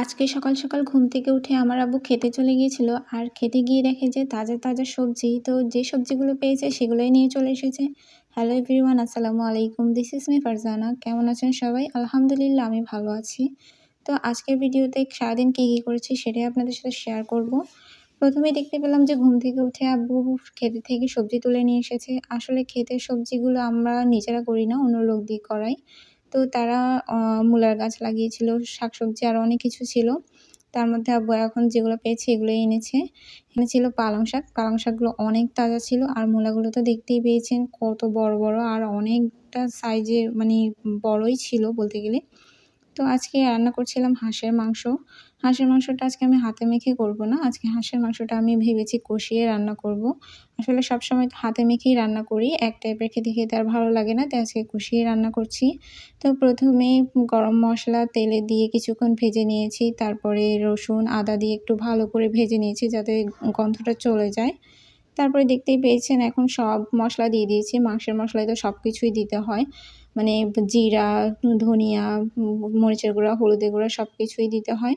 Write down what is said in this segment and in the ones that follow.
আজকে সকাল সকাল ঘুম থেকে উঠে আমার আব্বু খেতে চলে গিয়েছিল আর খেতে গিয়ে দেখে যে তাজা তাজা সবজি, তো যে সবজিগুলো পেয়েছে সেগুলোই নিয়ে চলে এসেছে। হ্যালো এভরিওয়ান আসসালামু আলাইকুম দিস ইস মি ফারজানা কেমন আছেন সবাই? আলহামদুলিল্লাহ, আমি ভালো আছি। তো আজকের ভিডিওতে সারাদিন কী কী করেছি সেটাই আপনাদের সাথে শেয়ার করব। প্রথমে দেখতে পেলাম যে ঘুম থেকে উঠে আব্বু খেতে থেকে সবজি তুলে নিয়ে এসেছে। আসলে খেতে সবজিগুলো আমরা নিজেরা করি না, অন্য লোক দিয়ে করাই। তো তারা মূলার গাছ লাগিয়েছিল, শাকসবজি আরও অনেক কিছু ছিল। তার মধ্যে আব্বু এখন যেগুলো পেয়েছে এগুলোই এনেছে। এখানে ছিল পালং শাক। পালং শাকগুলো অনেক তাজা ছিল আর মূলাগুলো তো দেখতেই পেয়েছেন কত বড় বড় আর অনেকটা সাইজের মানে বড়ই ছিল বলতে গেলে। তো আজকে রান্না করছিলাম হাঁসের মাংস। হাঁসের মাংসটা আজকে আমি হাতে মেখে করব না। আজকে হাঁসের মাংসটা আমি ভেবেছি কষিয়ে রান্না করব। আসলে সবসময় হাতে মেখেই রান্না করি। এক টাইপের খেতে খেতে আর ভালো লাগে না, তাই আজকে কষিয়ে রান্না করছি। তো প্রথমে গরম মশলা, তেলে দিয়ে কিছুক্ষণ ভেজে নিয়েছি। তারপরে রসুন, আদা দিয়ে একটু ভালো করে ভেজে নিয়েছি যাতে গন্ধটা চলে যায়। তারপরে দেখতেই পেয়েছেন এখন সব মশলা দিয়ে দিয়েছি। মাংসের মশলায় তো সব কিছুই দিতে হয়। মানে জিরা, ধনিয়া, মরিচের গুঁড়া, হলুদের গুঁড়া সব কিছুই দিতে হয়।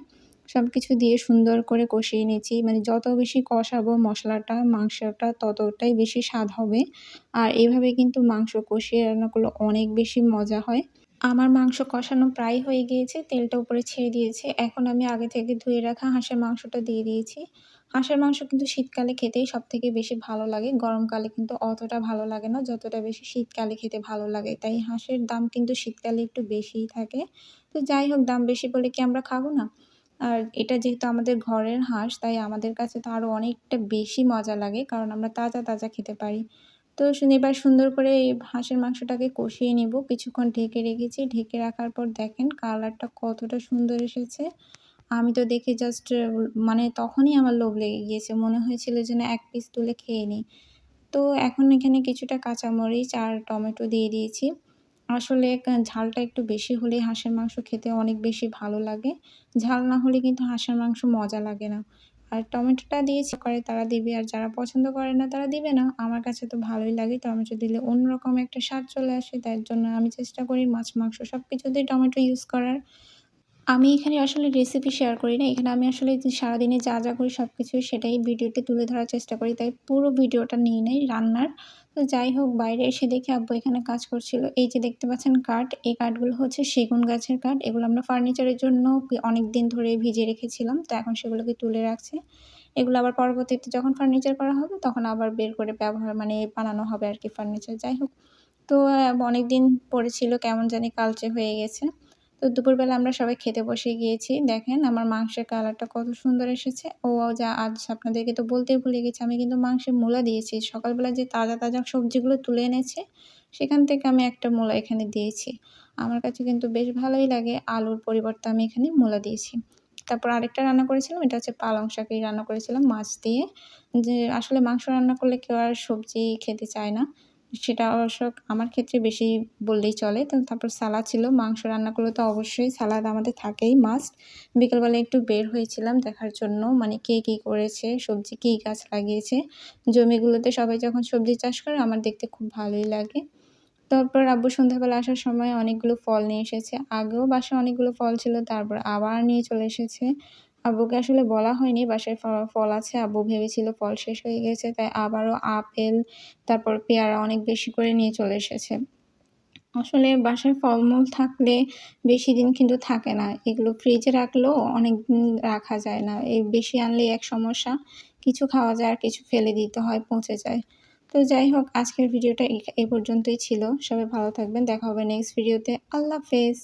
সব কিছু দিয়ে সুন্দর করে কষিয়ে নিয়েছি মানে যত বেশি কষাবো মশলাটা, মাংসটা, ততটাই বেশি স্বাদ হবে। আর এভাবে কিন্তু মাংস কষিয়ে রান্না করলে অনেক বেশি মজা হয়। আমার মাংস কষানো প্রায় হয়ে গিয়েছে, তেলটা উপরে ছেড়ে দিয়েছে। এখন আমি আগে থেকে ধুয়ে রাখা হাঁসের মাংসটা দিয়ে দিয়েছি। হাঁসের মাংস কিন্তু শীতকালে খেতেই সব থেকে বেশি ভালো লাগে। গরমকালে কিন্তু অতটা ভালো লাগে না, যতটা বেশি শীতকালে খেতে ভালো লাগে। তাই হাঁসের দাম কিন্তু শীতকালে একটু বেশিই থাকে। তো যাই হোক, দাম বেশি বলে কি আমরা খাব না? আর এটা যেহেতু আমাদের ঘরের হাঁস, তাই আমাদের কাছে তো আরও অনেকটা বেশি মজা লাগে, কারণ আমরা তাজা তাজা খেতে পারি। তো এবার সুন্দর করে এই হাঁসের মাংসটাকে কষিয়ে নেব। কিছুক্ষণ ঢেকে রেখেছি। ঢেকে রাখার পর দেখেন কালারটা কতটা সুন্দর এসেছে। আমি তো দেখে জাস্ট মানে তখনই আমার লোভ লেগে গিয়েছে। মনে হয়েছিল যেন এক পিস তুলে খেয়ে নিই। তো এখন এখানে কিছুটা কাঁচামরিচ আর টমেটো দিয়ে দিয়েছি। আসলে ঝালটা একটু বেশি হলে হাঁসের মাংস খেতে অনেক বেশি ভালো লাগে। ঝাল না হলে কিন্তু হাঁসের মাংস মজা লাগে না। আর টমেটোটা দিয়েছি, করে তারা দিবে। আর যারা পছন্দ করে না, তারা দিবে না। আমার কাছে তো ভালোই লাগে টমেটো দিলে অন্যরকম একটা স্বাদ চলে আসে। তার জন্য আমি চেষ্টা করি মাছ, মাংস সব কিছুতেই টমেটো ইউজ করার। আমি এখানে আসলে রেসিপি শেয়ার করি না। এখানে আমি আসলে সারাদিনে যা যা করি সব কিছু সেটাই ভিডিওতে তুলে ধরার চেষ্টা করি, তাই পুরো ভিডিওটা নিয়ে নেই রান্নার। তো যাই হোক, বাইরে এসে দেখে আব্বু এখানে কাজ করছিল। এই যে দেখতে পাচ্ছেন কাঠ, এই কাঠগুলো হচ্ছে সেগুন গাছের কাঠ। এগুলো আমরা ফার্নিচারের জন্য অনেক দিন ধরে ভিজে রেখেছিলাম, তো এখন সেগুলোকে তুলে রাখছে। এগুলো আবার পরবর্তীতে যখন ফার্নিচার করা হবে, তখন আবার বের করে ব্যবহার মানে বানানো হবে আর কি ফার্নিচার যাই হোক, তো অনেক দিন পড়েছিল কেমন জানি কালচে হয়ে গেছে। তো দুপুরবেলা আমরা সবাই খেতে বসে গিয়েছি। দেখেন আমার মাংসের কালারটা কত সুন্দর এসেছে। ও যা আজ আপনাদেরকে তো বলতেই ভুলে গেছি, আমি কিন্তু মাংসের মূলা দিয়েছি। সকালবেলা যে তাজা তাজা সবজিগুলো তুলে এনেছে, সেখান থেকে আমি একটা মূলা এখানে দিয়েছি। আমার কাছে কিন্তু বেশ ভালোই লাগে আলুর পরিবর্তে আমি এখানে মূলা দিয়েছি। তারপর আরেকটা রান্না করেছিলাম, এটা হচ্ছে পালং শাকই রান্না করেছিলাম মাছ দিয়ে। যে আসলে মাংস রান্না করলে কেউ আর সবজি খেতে চায় না। সেটা অবশ্য আমার ক্ষেত্রে বেশি বললেই চলে। তো তারপর সালাদ ছিল, মাংস রান্না করলে তো অবশ্যই সালাদ আমাদের থাকেই মাস্ট বিকেলবেলা একটু বের হয়েছিলাম দেখার জন্য মানে কে কী করেছে, সবজি কী গাছ লাগিয়েছে। জমিগুলোতে সবাই যখন সবজি চাষ করে, আমার দেখতে খুব ভালোই লাগে। তারপর আব্বু সন্ধ্যাবেলা আসার সময় অনেকগুলো ফল নিয়ে এসেছে। আগেও বাসায় অনেকগুলো ফল ছিল, তারপর আবার নিয়ে চলে এসেছে। আব্বুকে আসলে বলা হয়নি, বাসায় ফল আছে আব্বু ভেবেছিল ফল শেষ হয়ে গেছে, তাই আবারও আপেল, তারপর পেয়ারা অনেক বেশি করে নিয়ে চলে এসেছে। আসলে বাসায় ফলমূল থাকলে বেশি দিন কিন্তু থাকে না, এগুলো ফ্রিজে রাখলেও অনেক দিন রাখা যায় না, এই বেশি আনলে এক সমস্যা, কিছু খাওয়া যায় আর কিছু ফেলে দিতে হয়, পচে যায়। তো যাই হোক, আজকের ভিডিওটা এ পর্যন্তই ছিল, সবাই ভালো থাকবেন, দেখা হবে নেক্সট ভিডিওতে আল্লাহ হাফেজ।